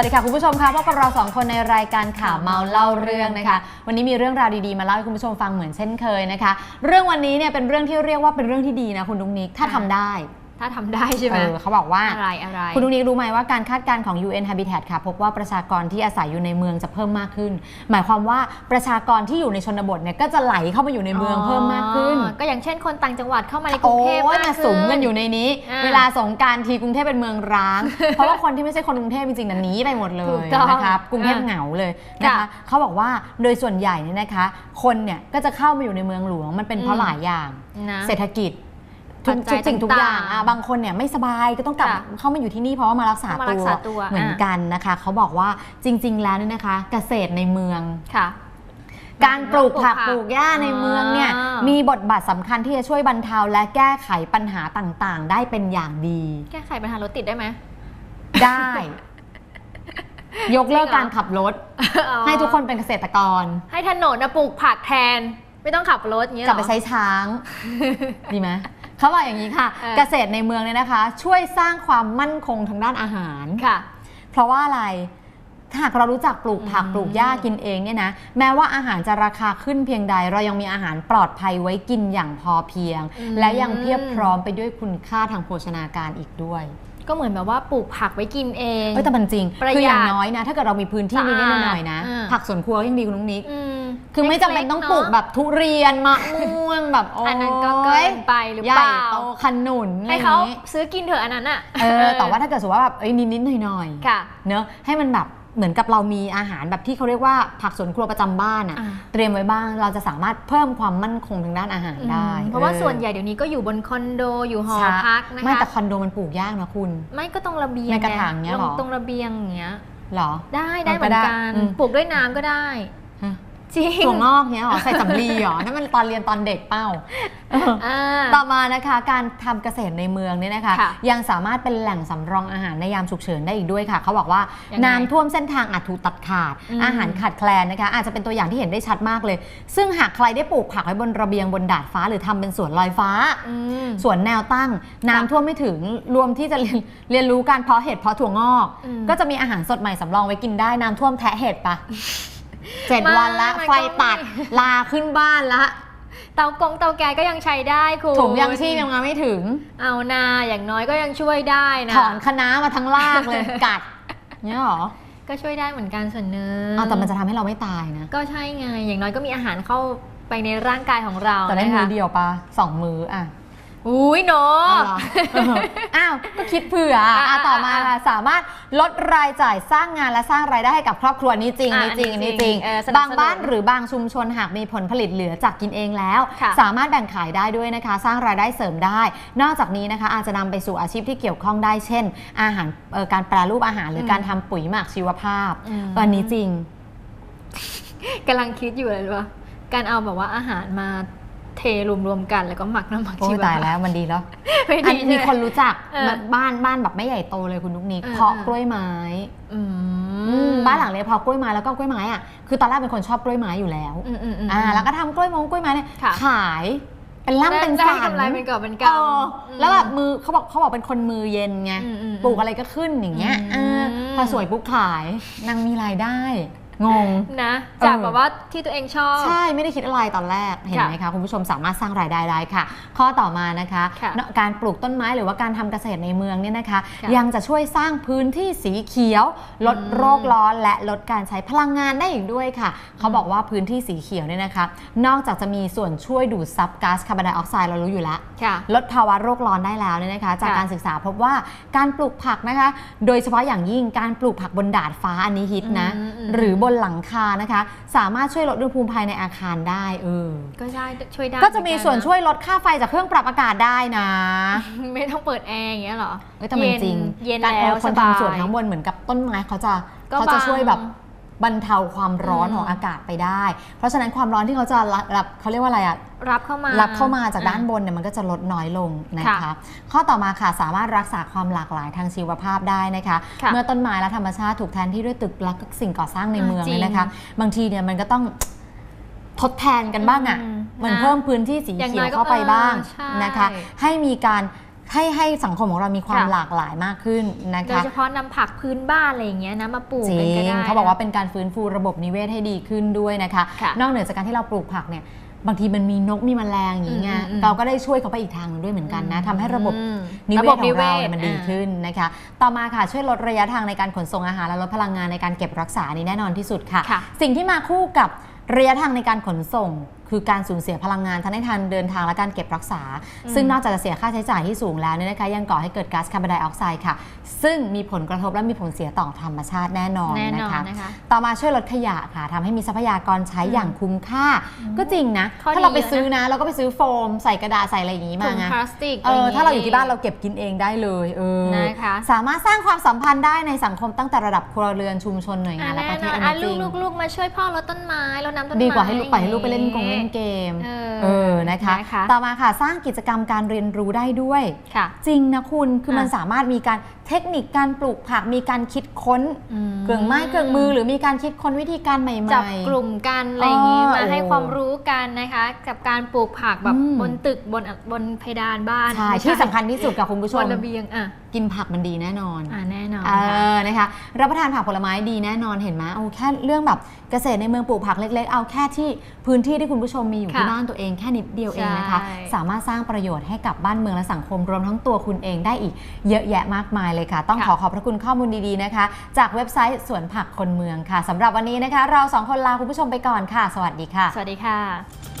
สวัสดีค่ะ คุณผู้ชมคะพบกับเราสองคนในรายการข่าวเมาเล่าเรื่องนะคะ วันนี้มีเรื่องราวดีๆมาเล่าให้คุณผู้ชมฟังเหมือนเช่นเคยนะคะ เรื่องวันนี้เนี่ยเป็นเรื่องที่เรียกว่าเป็นเรื่องที่ดีนะคุณลุงนิกถ้าทำได้ ถ้าทำได้ใช่ไหมเออเขาบอกว่าอะไรอะไรคุณลุงนิกรู้ไหมว่าการคาดการณ์ของ UN Habitat ค่ะ พบว่าประชากรที่อาศัยอยู่ในเมืองจะเพิ่มมากขึ้น หมายความว่าประชากรที่อยู่ในชนบทเนี่ยก็จะไหลเข้ามาอยู่ในเมืองเพิ่มมากขึ้นอ๋อก็อย่างเช่นคนต่างจังหวัดเข้ามาในกรุโอ้งเทพยมากมาขึ้สุมกันอยู่ในนี้อ่าเวลาสงกรารทีกรุงเทพเป็นเมืองร้าง เพราะว่าคนที่ไม่ใช่คนกรุงเทพจริงๆน่ะหนีไปหมดเลถูยกต้องนะครับกรุงเทพอ่าเหงาเลยนะคะค่ะเขาบอกว่าโดยส่วนใหญ่เนี่ยนะคะ คนเนี่ยก็จะเข้ามาอยู่ในเมืองหลวงมันเป็นเพราะอืมหลายอย่างนะเศรษฐกิจ ทุกปัจจัทุยกสิ่งทุกอย่างต่างๆ อะบางคนเนี่ยไม่สบายก็ต้องกลับค่ะเข้ามาอยู่ที่นี่เพราะว่ามารักษาเข้ามารัตักวษาตัวเหมือนอะ กันนะคะ เขาบอกว่าจริง ๆ แล้วเนี่ยนะคะ เกษตรในเมือง ค่ะ การปลูกผักปปลูลูกกผักหญ้าในเมืองเนี่ยอ่ามี มีบทบาทสำคัญที่จะช่วยบรรเทาและแก้ไขปัญหาต่างๆ ได้เป็นอย่างดี แก้ไขปัญหารถติดได้ไหม ได้ ยกเลิกจริงเหรอ การขับรถอ๋อให้ทุกคนเป็นเกษตรกร ให้ถนนนะปลูกผักแทน ไม่ต้องขับรถอย่างเงี้ยกลับไปเหรอใช้ช้าง ดีไหม เขาบอกอย่างนี้ค่ะ เออ เกษตรในเมืองเนี่ยนะคะ ช่วยสร้างความมั่นคงทางด้านอาหาร ค่ะ เพราะว่าอะไร ถ้าหากเรารู้จักปลูกผักอืม ปลูกหญ้ากินเองเนี่ยนะ แม้ว่าอาหารจะราคาขึ้นเพียงใด เรายังมีอาหารปลอดภัยไว้กินอย่างพอเพียง และยังเพียบพร้อมไปด้วยคุณค่าทางโภชนาการอีกด้วยก็เหมือนแบบว่าปลูกผักไว้กินเอง เอ้ยแต่มันจริง ประหยัดคืออย่างน้อยนะ ถ้าเกิดเรามีพื้นที่สะอาดนิดๆหน่อยๆนะ อ่า ผักสวนครัวก็ยังดีคุณนุ้งนิก อืม คือไม่จำเป็นต้องปลูกแบบทุเรียนมะม่วงแบบโอ้อัยนนั้นก็เกินไปหรือใหญ่เปล่าโตขนุนให้เขาอะไรอย่งงี้ซื้อกินเถอะอันนั้นอะเออแต่ว่าถ้าเกิดสมมติว่าแบบเอ้ยนิดๆหน่อยๆค่ะเนอะให้มันแบบเหมือนกับเรามีอาหารแบบที่เขาเรียกว่าผักสวนครัวประจำบ้านอะอ่าเตรียมไว้บ้างเราจะสามารถเพิ่มความมั่นคงทางด้านอาหารได้ เพราะว่าออส่วนใหญ่เดี๋ยวนี้ก็อยู่บนคอนโดอยู่หอใช่พักนะคะไม่แต่คอนโดมันปลูกยากนะคุณ ไม่ก็ตรงระเบียงในกระถางเนี้ยลเหรอตรงระเบียงอย่างเงี้ยเหรอได้ได้มันเหก็มือนได้กันอืมปลูกด้วยน้ำก็ได้ฮะ จริงถั่วงอกเนี้ยเหรอใส่สำลีเหรอนั่นมันตอนเรียนตอนเด็กเป้าเอออ่าต่อมานะคะการทำเกษตรในเมืองเนี่ยนะคะค่ะยังสามารถเป็นแหล่งสำรองอาหารในยามฉุกเฉินได้อีกด้วยค่ะ เขาบอกว่ายังไงน้ำท่วมเส้นทางอาจถูกตัดขาดอืมอาหารขาดแคลนนะคะ อาจจะเป็นตัวอย่างที่เห็นได้ชัดมากเลย ซึ่งหากใครได้ปลูกผักไว้บนระเบียงบนดาดฟ้า หรือทำเป็นสวนลอยฟ้าอืมสวนแนวตั้ง น้ำท่วมไม่ถึงรวมที่จะเรียนเรียนรู้การเพาะเห็ดเพาะถั่วงอกอืมก็จะมีอาหารสดใหม่สำรองไว้กินได้น้ำท่วมแทะเห็ดปะ เจ็ดไม่วันละมันก็ไฟตัดไม่ลาขึ้นบ้านละเตากงเตาแก๊สก็ยังใช้ได้คุณถุงยังชีพยังมาไม่ถึง เอานาอย่างน้อยก็ยังช่วยได้นะถอนคะน้ามาทั้งลากเลยกัดเนี่ยเหรอก็ช่วยได้เหมือนกันส่วนหนึ่งเอาแต่มันจะทำให้เราไม่ตายนะ ก็ใช่ไง อย่างน้อยก็มีอาหารเข้าไปในร่างกายของเราแต่ได้นะมืคะอเดียวปะสองมืออะ อุ้ยเนาะเอาเหรออ้าวก็คิดเผื่ออะอะต่อมาอะค่ะสามารถลดรายจ่ายสร้างงานและสร้างรายได้ให้กับครอบครัวนี้จริงอะนี่จริงอันนี้นี่จริงจริงเออสนับสนุนบางบ้านหรือบางชุมชนหากมีผลผลิตเหลือจากกินเองแล้วค่ะสามารถแบ่งขายได้ด้วยนะคะ สร้างรายได้เสริมได้ นอกจากนี้นะคะ อาจจะนำไปสู่อาชีพที่เกี่ยวข้องได้เช่น อาหารเอ่อการแปรรูปอาหารหรือการทำปุ๋ยหมักชีวภาพอืมอันนี้จริงกำลังคิดอยู่เลยว่าการเอาแบบว่าอาหารมา เทรวมๆกันแล้วก็หมักน้ำหมักโอ้ชียวตายแล้วมันดีแล้วไม่อันดีมีใช่ไหคนรู้จักเออบ้านบ้านแบบไม่ใหญ่โตเลยคุณนุกนิกเออเพาะเออกล้วยไม้อือืมมบ้านหลังเลยเพาะกล้วยไม้แล้วก็กล้วยไม้อะคือตอนแรกเป็นคนชอบกล้วยไม้อยู่แล้วอืมอืมอืมอ่าแล้วก็ทำกล้วยมงกล้วยไม้เนี่ยค่ะขายเป็นล่ำเป็นได้สันกำไรเป็นกอบเป็นเอกำอแล้วแบบมือเขาบอกเขาบอกเป็นคนมือเย็นไงอืมอืมปลูกอะไรก็ขึ้นอย่างเงี้ยอืมอ่าพอสวยปุ๊บขายนางมีรายได้ งงนะเออจากแบบว่าที่ตัวเองชอบ ใช่ไม่ได้คิดอะไรตอนแรกเห็นค่ะไหมคะคุณผู้ชมสามารถสร้างรายได้ได้ค่ะ ข้อต่อมานะคะค่ะการปลูกต้นไม้หรือว่าการทำเกษตรในเมืองเนี่ยนะคะค่ะยังจะช่วยสร้างพื้นที่สีเขียว ลดอืมโรคร้อนและลดการใช้พลังงานได้อีกด้วยค่ะ เขาบอกว่าพื้นที่สีเขียวเนี่ยนะคะ นอกจากจะมีส่วนช่วยดูดซับก๊าซคาร์บอนไดออกไซด์เรารู้อยู่แล้วค่ะลดภาวะโรคร้อนได้แล้วเนี่ยนะคะ จากค่ะการศึกษาพบว่าการปลูกผักนะคะ โดยเฉพาะอย่างยิ่งการปลูกผักบนดาดฟ้าอันนี้ฮิตนะอืมอืมหรือบนหลังคานะคะ สามารถช่วยลดอุณหภูมิภายในอาคารได้เออก็ได้ช่วยได้ก็จะมีเหอกัส่วนช่วยลดค่าไฟจากเครื่องปรับอากาศได้นะ ไม่ต้องเปิดแอร์อย่างเงี้ยเหรอเอ้ยแต่มันจริงเย็นการแล้วเอาคนสบายทำสวนทั้งบนเหมือนกับต้นไม้เขาจะก็เขาจะบังช่วยแบบ บรรเทาความร้อนอืมของอากาศไปได้ เพราะฉะนั้นความร้อนที่เขาจะรับรับเขาเรียกว่าอะไรอะรับเข้ามารัรับเข้ามาจากด้านบนเนี่ยมันก็จะลดน้อยลงนะคะค่ะข้อต่อมาค่ะสามารถรักษาความหลากหลายทางชีวภาพได้นะคะค่ะเมื่อต้นไม้และธรรมชาติถูกแทนที่ด้วยตึกและสิ่งก่อสร้างในอ่าเมืองจริงเนี่ยนะคะ บางทีเนี่ยมันก็ต้องทดแทนกันบ้างอะ่ะอืมเหมือนนะเพิ่มพื้นที่สีอย่างเขีน้ยอวยก็เข้าไปบ้างเออใช่นะคะ ให้มีการ ให้ให้สังคมของเรามีความค่ะ หลากหลายมากขึ้นนะโดยคะ เฉพาะนำผักพื้นบ้านอะไรอย่างเงี้ยนะมาปลูกจริกันก็งได้ เขาบอกว่าเป็นการฟื้นฟูระบบนิเวศให้ดีขึ้นด้วยนะคะ ค่ะนอกเหนือจากการที่เราปลูกผักเนี่ยบางทีมันมีนกมีแมลงอย่างนี้ไงอืมอืม เราก็ได้ช่วยเขาไปอีกทางหนึงด้วยเหมือนกันนะทำให้ระบบอืมนิระเวบศบขนิองเวเราศเนี่ยมันดีอ่า ขึ้นนะคะ ต่อมาค่ะช่วยลดระยะทางในการขนส่งอาหารและลดพลังงานในการเก็บรักษานี่แน่นอนที่สุดค่ะ ค่ะ สิ่งที่มาคู่กับระยะทางในการขนส่ง คือการสูญเสียพลังงานทั้งในทางเดินทางและการเก็บรักษาอืมซึ่งนอกจากจะเสียค่าใช้จ่ายที่สูงแล้วเนี่ยนะคะยังก่อให้เกิดก๊าซคาร์บอนไดออกไซด์ค่ะ ซึ่งมีผลกระทบและมีผลเสียต่อธรรมชาติแน่นอนแน่นนะอนคะนะคะ ต่อมาช่วยลดขยะค่ะทำให้มีทรัพยากรใช้อย่างคุ้มค่า ก็จริงนะข้อดีถ้าเราไปเยอะนะซื้อนะ เราก็ไปซื้อโฟม ใส่กระดาษใส่อะไรอย่างนี้ถุมางไงพลาสติกเออะไงถ้าเราอยู่ที่บ้านเราเก็บกินเองได้เลยเออนะคะสามารถสร้างความสัมพันธ์ได้ในสังคมตั้งแต่ระดับครัวเรือนชุมชนหน่วยงานและแน่ประเทนศอนอันอะนี้จลูริกงลูกลูกมาช่วยพ่อรดต้นไม้รดน้ำต้นไม้ดีกว่าให้ลูกปล่อยให้ลูกไปเล่นกงอย่างเล่งี้นเกมเออเออนะคะนะคะต่อมาค่ะสร้างกิจกรรมการเรียนรู้ได้ด้วยค่ะจริงนะคุณคือมันอะสามารถมีการเทคนิคการปลูกผักมีการคิดค้นเครื่องไม้เครื่องมือหรือมีการคิดค้นวิธีการใหม่ๆจับกลุ่มกันอะไรอย่างนี้อ๋อมาให้โอ้ความรู้กันนะคะกับการปลูกผักแบบอืมบนตึกบนบนเพดานบ้านใช่ไม่ที่สำคัญที่สุดกับคุณผู้ชบมนระเบียงอะกินผักมันดีแน่นอนอะแน่นอนเอค่ะอนะคะรับประทานผักผลไม้ดีแน่นอนเห็นไหมเอาแค่เรื่องแบบเกษตรในเมืองปลูกผักเล็ก ๆ เอาแค่ที่พื้นที่ที่คุณผู้ชมมีอยู่ค่ะที่บ้านตัวเองแค่นิดเดียวเองนะคะใช่สามารถสร้างประโยชน์ให้กับบ้านเมืองและสังคมรวมทั้งตัวคุณเองได้อีกเยอะแยะมากมายเลยค่ะ ต้องค่ะขอขอบพระคุณข้อมูลดีๆนะคะ จากเว็บไซต์สวนผักคนเมืองค่ะสำหรับวันนี้นะคะ เราสองคนลาคุณผู้ชมไปก่อนค่ะ สวัสดีค่ะ สวัสดีค่ะ